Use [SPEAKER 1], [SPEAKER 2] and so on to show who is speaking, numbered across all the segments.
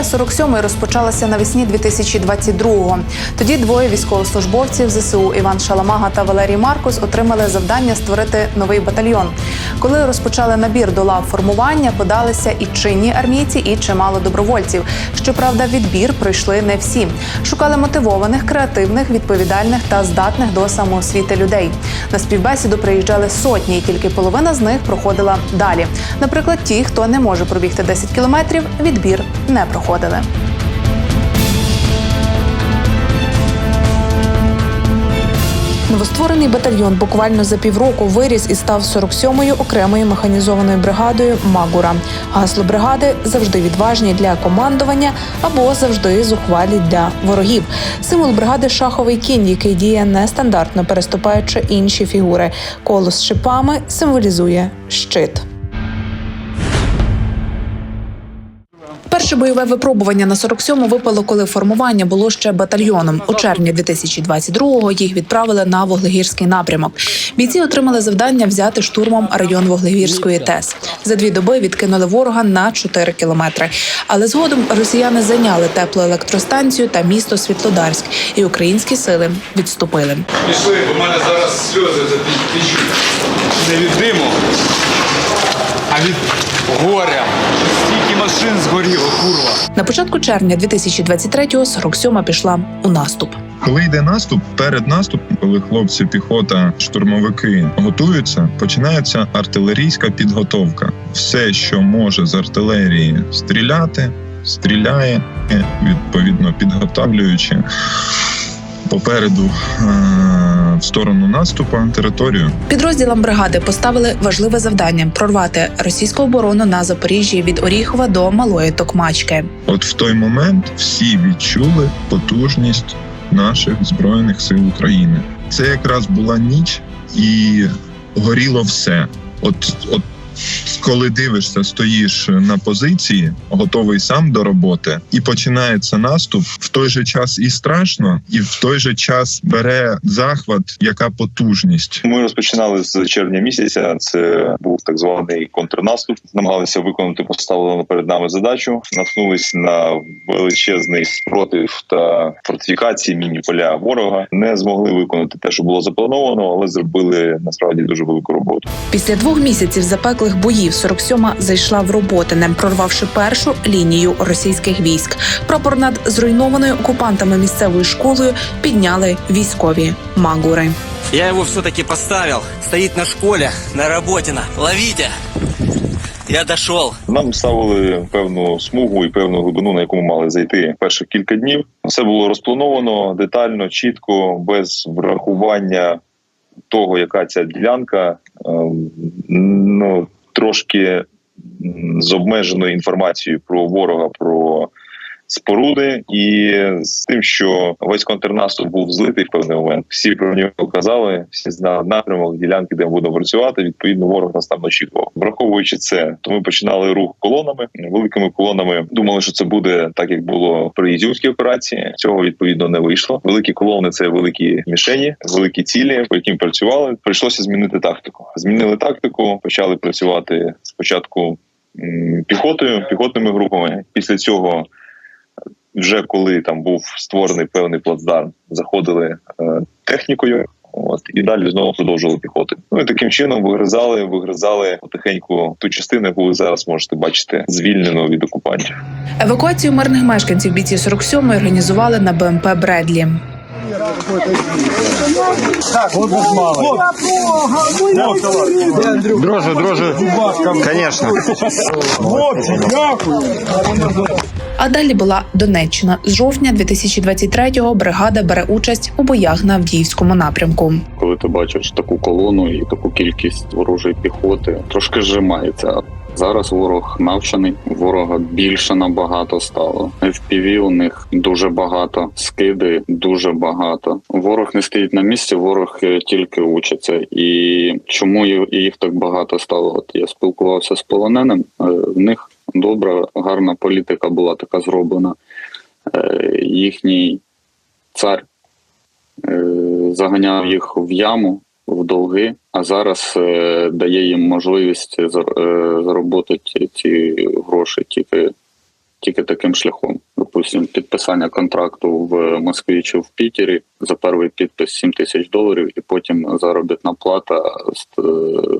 [SPEAKER 1] Історія 47-ї розпочалася навесні 2022-го. Тоді двоє військовослужбовців ЗСУ Іван Шаламага та Валерій Маркус отримали завдання створити новий батальйон. Коли розпочали набір до лав формування, подалися і чинні армійці, і чимало добровольців. Щоправда, відбір пройшли не всі. Шукали мотивованих, креативних, відповідальних та здатних до самоосвіти людей. На співбесіду приїжджали сотні, і тільки половина з них проходила далі. Наприклад, ті, хто не може пробігти 10 кілометрів, відбір не проходили. Новостворений батальйон буквально за півроку виріс і став 47-ю окремою механізованою бригадою Магура. Гасло бригади завжди відважні для командування або завжди зухвалі для ворогів. Символ бригади шаховий кінь, який діє нестандартно, переступаючи інші фігури. Коло з шипами символізує щит. Перше бойове випробування на 47-му випало, коли формування було ще батальйоном. У червні 2022-го їх відправили на Вуглегірський напрямок. Бійці отримали завдання взяти штурмом район Вуглегірської ТЕС. За дві доби відкинули ворога на 4 кілометри. Але згодом росіяни зайняли теплу електростанцію та місто Світлодарськ, і українські сили відступили.
[SPEAKER 2] Пішли, бо в мене зараз сльози затічуть. Не від диму, а від горя. Машин згоріло, курва.
[SPEAKER 1] На початку червня 2023-го 47-ма пішла у наступ.
[SPEAKER 3] Коли йде наступ, перед наступом, коли хлопці, піхота, штурмовики готуються, починається артилерійська підготовка. Все, що може з артилерії стріляти, стріляє, відповідно підготовлюючи попереду е- в сторону наступу територію.
[SPEAKER 1] Підрозділам бригади поставили важливе завдання прорвати російську оборону на Запоріжжі від Оріхова до Малої Токмачки.
[SPEAKER 3] От в той момент всі відчули потужність наших збройних сил України. Це якраз була ніч, і горіло все. От, от коли дивишся, стоїш на позиції, готовий сам до роботи, і починається наступ. В той же час і страшно, і в той же час бере захват, яка потужність.
[SPEAKER 4] Ми розпочинали з червня місяця. Це був так званий контрнаступ. Намагалися виконати поставлену перед нами задачу. Наткнулись на величезний спротив та фортифікації міні-поля ворога. Не змогли виконати те, що було заплановано, але зробили насправді дуже велику роботу.
[SPEAKER 1] Після двох місяців запеклих боїв 47-ма зайшла в Роботине, прорвавши першу лінію російських військ. Прапор над зруйнованою окупантами місцевою школою підняли військові магури.
[SPEAKER 5] Я его все-таки поставил. Стоит на школе, на работе. Ловите! Я дошел.
[SPEAKER 4] Нам ставили певну смугу і певну глибину, на яку ми мали зайти перших кілька днів. Все було розплановано детально, чітко, без врахування того, яка ця ділянка. Ем, Ну трошки з обмеженою інформацією про ворога, про споруди, і з тим, що весь контрнаступ був злитий в певний момент. Всі про нього казали, всі знали напрямок, ділянки, де будемо працювати. Відповідно, ворог нас там очікував. Враховуючи це, то ми починали рух колонами, великими колонами. Думали, що це буде так, як було при Ізюмській операції. Цього відповідно не вийшло. Великі колони це великі мішені, великі цілі, по яким працювали. Прийшлося змінити тактику. Змінили тактику, почали працювати спочатку піхотою, піхотними групами. Після цього вже коли там був створений певний плацдарм, заходили е, технікою. От і далі знову продовжували піхоти. Ну і таким чином вигризали, вигризали потихеньку ту частину, яку ви зараз можете бачити, звільнену від окупантів.
[SPEAKER 1] Евакуацію мирних мешканців бійці 47-ї організували на БМП Бредлі.
[SPEAKER 6] Дрожи, дрожи. Конечно.
[SPEAKER 1] А далі була Донеччина. З жовтня 2023-го бригада бере участь у боях на Авдіївському напрямку.
[SPEAKER 7] коли ти бачиш таку колону і таку кількість ворожої піхоти, трошки зжимається. Зараз ворог навчений, ворога більше набагато стало. FPV у них дуже багато, скиди дуже багато. Ворог не стоїть на місці, ворог е, тільки учиться. І чому їх так багато стало? От я спілкувався з полоненим. е, В них добра, гарна політика була така зроблена. Е, Їхній цар е, заганяв їх в яму, в долги, а зараз е, дає їм можливість заробити ці гроші тільки, тільки таким шляхом. Допустим, підписання контракту в Москві чи в Пітері за перший підпис 7 тисяч доларів, і потім заробітна плата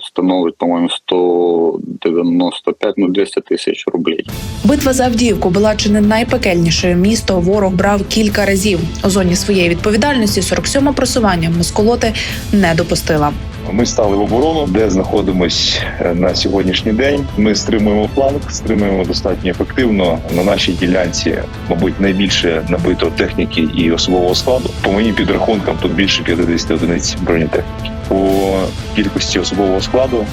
[SPEAKER 7] становить, по-моєму, 195, ну 200 тисяч рублей.
[SPEAKER 1] Битва за Авдіївку була чи не найпекельнішою. Місто ворог брав кілька разів. У зоні своєї відповідальності 47-ма просування москолоти не допустила.
[SPEAKER 4] Ми стали в оборону, де знаходимось е, на сьогоднішній день. Ми стримуємо фланг, стримуємо достатньо ефективно. На нашій ділянці, мабуть, найбільше набито техніки і особового складу. По моїм підрахункам, тут більше 50 одиниць бронетехніки. По кількості особового складу,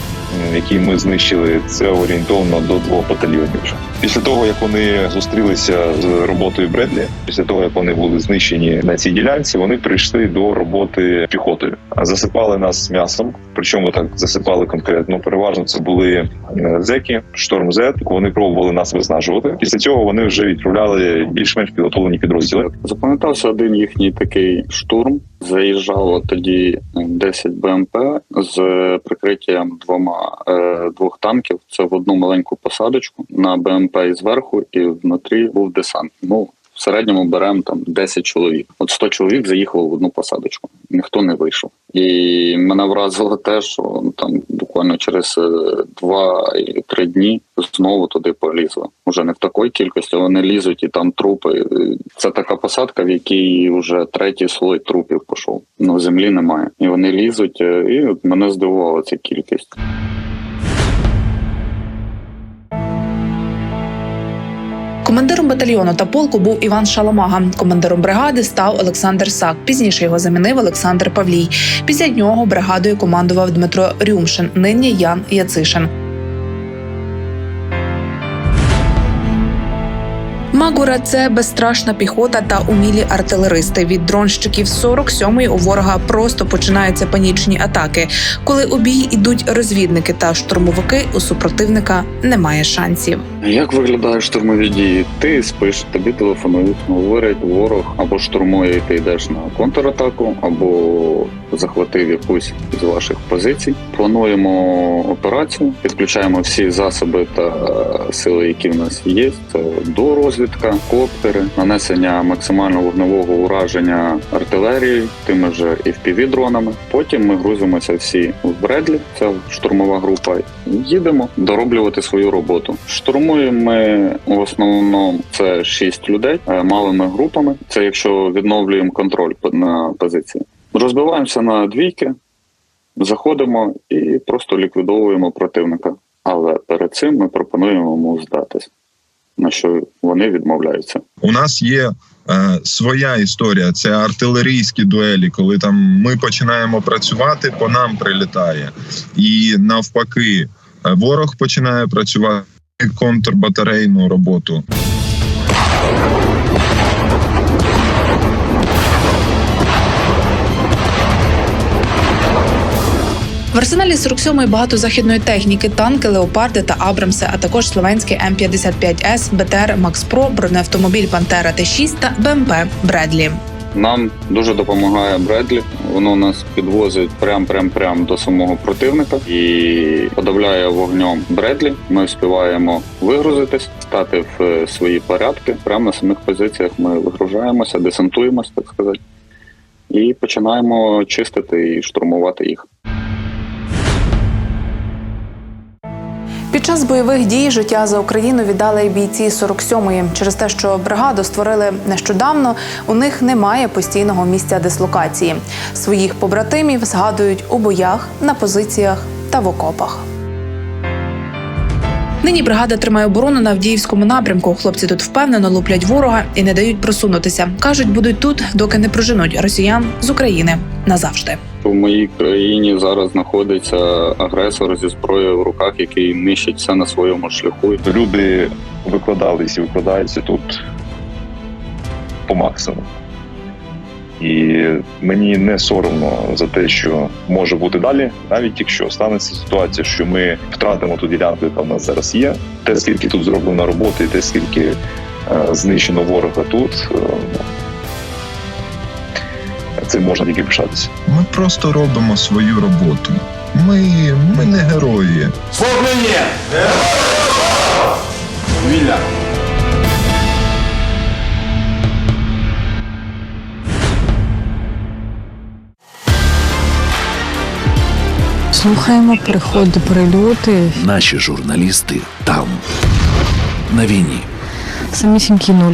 [SPEAKER 4] який ми знищили, це орієнтовно до двох батальйонів. Вже після того, як вони зустрілися з роботою Бредлі, після того як вони були знищені на цій ділянці, вони прийшли до роботи піхотою, засипали нас м'ясом. Причому так засипали конкретно. Переважно це були е, зеки, шторм зет. Вони пробували нас виснажувати. Після цього вони вже відправляли більш-менш підготовлені підрозділи.
[SPEAKER 7] Запам'ятався один їхній такий штурм. Заїжджало тоді 10 БМП з прикриттям двома е, двох танків. Це в одну маленьку посадочку на БМП і зверху, і внутрі був десант. Ну в середньому беремо там 10 чоловік. От 100 чоловік заїхало в одну посадочку. Ніхто не вийшов. І мене вразило те, що ну, там буквально через е, два і три дні знову туди полізли. Уже не в такій кількості, вони лізуть і там трупи. Це така посадка, в якій вже третій слой трупів пішов. Ну землі немає. І вони лізуть, е, і мене здивувала ця кількість.
[SPEAKER 1] Командиром батальйону та полку був Іван Шаламага. Командиром бригади став Олександр Сак. Пізніше його замінив Олександр Павлій. Після нього бригадою командував Дмитро Рюмшин, нині Ян Яцишин. Магура це безстрашна піхота та умілі артилеристи. Від дронщиків 47-ї у ворога просто починаються панічні атаки. Коли у бій ідуть розвідники та штурмовики, у супротивника немає шансів.
[SPEAKER 7] Як виглядають штурмові дії? Ти спиш, тобі телефонують, говорять, ворог або штурмує, і ти йдеш на контратаку, або захватив якусь з ваших позицій. Плануємо операцію, підключаємо всі засоби та сили, які в нас є. Це дорозвідка, коптери, нанесення максимально вогневого ураження артилерії, тими же fpv дронами. Потім ми грузимося всі в Бредлі. Це штурмова група. Їдемо дороблювати свою роботу. Штурмуємо ми в основному це 6 людей е, малими групами. Це якщо відновлюємо контроль на позиції. Розбиваємося на двійки, заходимо і просто ліквідовуємо противника. Але перед цим ми пропонуємо йому здатись, на що вони відмовляються.
[SPEAKER 3] У нас є е, своя історія. Це артилерійські дуелі, коли там ми починаємо працювати, по нам прилітає, і навпаки, е, ворог починає працювати контрбатарейну роботу.
[SPEAKER 1] В арсеналі 47-ї багато західної техніки, танки, леопарди та Абрамси, а також словенський М55С, БТР Макс Про, бронеавтомобіль Пантера Т6 та БМП Бредлі.
[SPEAKER 7] Нам дуже допомагає Бредлі. Воно нас підвозить прям прям прям до самого противника і подавляє вогнем Бредлі. Ми встигаємо вигрузитись, стати в е, свої порядки. Прямо на самих позиціях ми вигружаємося, десантуємося, так сказати, і починаємо чистити і штурмувати їх.
[SPEAKER 1] Під час бойових дій життя за Україну віддали бійці 47-ї. Через те, що бригаду створили нещодавно, у них немає постійного місця дислокації. Своїх побратимів згадують у боях, на позиціях та в окопах. Нині бригада тримає оборону на Авдіївському напрямку. Хлопці тут впевнено луплять ворога і не дають просунутися. кажуть, будуть тут, доки не проженуть росіян з України назавжди.
[SPEAKER 7] В моїй країні зараз знаходиться агресор зі зброєю в руках, який нищить все на своєму шляху.
[SPEAKER 4] Люди викладались і викладаються тут по максимуму. І мені не соромно за те, що може бути далі, навіть якщо станеться ситуація, що ми втратимо ту ділянку, яка в нас зараз є. Те, скільки тут зроблено роботи, і те, скільки е, знищено ворога тут. е, цим можна тільки пишатися.
[SPEAKER 3] Ми просто робимо свою роботу. Ми, ми не герої.
[SPEAKER 2] Вільна.
[SPEAKER 8] Слухаємо приходи, прильоти.
[SPEAKER 9] Наші журналісти там, на війні,
[SPEAKER 8] Самісінький нуль.